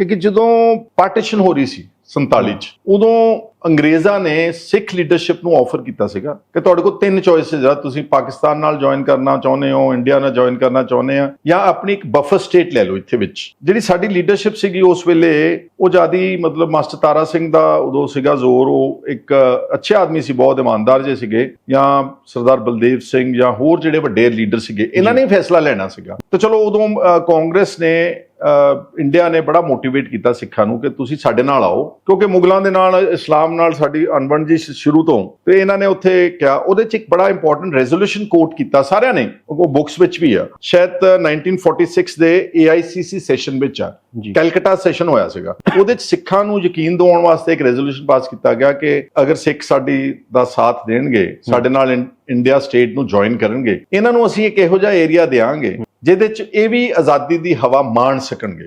ਕਿਉਂਕਿ ਜਦੋਂ ਪਾਰਟੀਸ਼ਨ ਹੋ ਰਹੀ ਸੀ 47 ਚ। ਉਦੋਂ ਅੰਗਰੇਜ਼ਾਂ ਨੇ ਸਿੱਖ ਲੀਡਰਸ਼ਿਪ ਨੂੰ ਆਫਰ ਕੀਤਾ ਸੀਗਾ ਕਿ ਤੁਹਾਡੇ ਕੋਲ ਤਿੰਨ ਚੋਇਸਸ ਆ। ਤੁਸੀਂ ਪਾਕਿਸਤਾਨ ਨਾਲ ਜੁਆਇਨ ਕਰਨਾ ਚਾਹੁੰਦੇ ਹੋ ਇੰਡੀਆ ਨਾਲ ਜੁਆਇਨ ਕਰਨਾ ਚਾਹੁੰਦੇ ਆ ਜਾਂ ਆਪਣੀ ਇੱਕ ਬਫਰ ਸਟੇਟ ਲੈ ਲਓ ਇੱਥੇ ਵਿੱਚ। ਜਿਹੜੀ ਸਾਡੀ ਲੀਡਰਸ਼ਿਪ ਸੀਗੀ ਉਸ ਵੇਲੇ ਉਹ ਜਿਆਦੀ ਮਤਲਬ ਮਾਸਟਰ ਤਾਰਾ ਸਿੰਘ ਦਾ ਉਦੋਂ ਸੀਗਾ ਜ਼ੋਰ। ਉਹ ਇੱਕ ਅੱਛੇ ਆਦਮੀ ਸੀ ਬਹੁਤ ਇਮਾਨਦਾਰ ਜੇ ਸੀਗੇ ਜਾਂ ਸਰਦਾਰ ਬਲਦੇਵ ਸਿੰਘ ਜਾਂ ਹੋਰ ਜਿਹੜੇ ਵੱਡੇ ਲੀਡਰ ਸੀਗੇ ਇਹਨਾਂ ਨੇ ਫੈਸਲਾ ਲੈਣਾ ਸੀਗਾ। ਤੇ ਚਲੋ ਉਦੋਂ ਕਾਂਗਰਸ ਨੇ ਇੰਡੀਆ ਨੇ ਬੜਾ ਮੋਟੀਵੇਟ ਕੀਤਾ ਸਿੱਖਾਂ ਨੂੰ ਕਿ ਤੁਸੀਂ ਸਾਡੇ ਨਾਲ ਆਓ। ਕਿਉਂਕਿ ਮੁਗਲਾਂ ਦੇ ਨਾਲ ਇਸਲਾਮ ਨਾਲ ਸਾਡੀ ਅਣਬਣ ਜੀ ਸ਼ੁਰੂ ਤੋਂ ਤੇ ਇਹਨਾਂ ਨੇ ਉੱਥੇ ਕਿਹਾ ਉਹਦੇ ਚ ਇੱਕ ਬੜਾ ਇੰਪੋਰਟੈਂਟ ਰੈਜ਼ੋਲੂਸ਼ਨ ਕੋਟ ਕੀਤਾ ਸਾਰਿਆਂ ਨੇ ਉਹ ਬੁੱਕਸ ਵਿੱਚ ਵੀ ਆ। ਸ਼ਾਇਦ 1946 ਦੇ AICC ਸੈਸ਼ਨ ਵਿੱਚ ਆ ਜੀ। ਕੈਲਕਟਾ ਸੈਸ਼ਨ ਹੋਇਆ ਸੀਗਾ। ਉਹਦੇ ਚ ਸਿੱਖਾਂ ਨੂੰ ਯਕੀਨ ਦਿਵਾਉਣ ਵਾਸਤੇ ਇੱਕ ਰੈਜ਼ੋਲੂਸ਼ਨ ਪਾਸ ਕੀਤਾ ਗਿਆ ਕਿ ਅਗਰ ਸਿੱਖ ਸਾਡੀ ਦਾ ਸਾਥ ਦੇਣਗੇ ਸਾਡੇ ਨਾਲ ਇੰਡੀਆ ਸਟੇਟ ਨੂੰ ਜੁਆਇਨ ਕਰਨਗੇ ਇਹਨਾਂ ਨੂੰ ਅਸੀਂ ਇੱਕ ਇਹੋ ਜਿਹਾ ਏਰੀਆ ਦੇਵਾਂਗੇ ਜਿਹਦੇ ਚ ਇਹ ਵੀ ਆਜ਼ਾਦੀ ਦੀ ਹਵਾ ਮਾਣ ਸਕਣਗੇ।